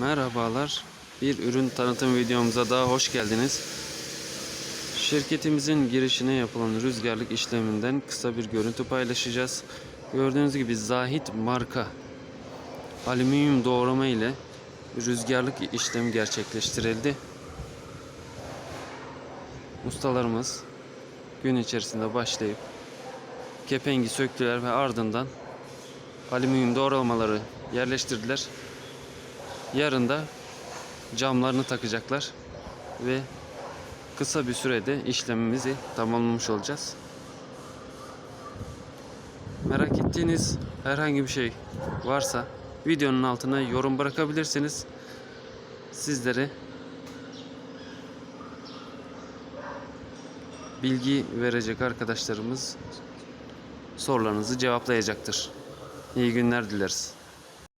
Merhabalar. Bir ürün tanıtım videomuza daha hoş geldiniz. Şirketimizin girişine yapılan rüzgarlık işleminden kısa bir görüntü paylaşacağız. Gördüğünüz gibi Zahit marka alüminyum doğrama ile rüzgarlık işlemi gerçekleştirildi. Ustalarımız gün içerisinde başlayıp kepengi söktüler ve ardından alüminyum doğramaları yerleştirdiler. Yarın da camlarını takacaklar ve kısa bir sürede işlemimizi tamamlamış olacağız. Merak ettiğiniz herhangi bir şey varsa videonun altına yorum bırakabilirsiniz. Sizlere bilgi verecek arkadaşlarımız sorularınızı cevaplayacaktır. İyi günler dileriz.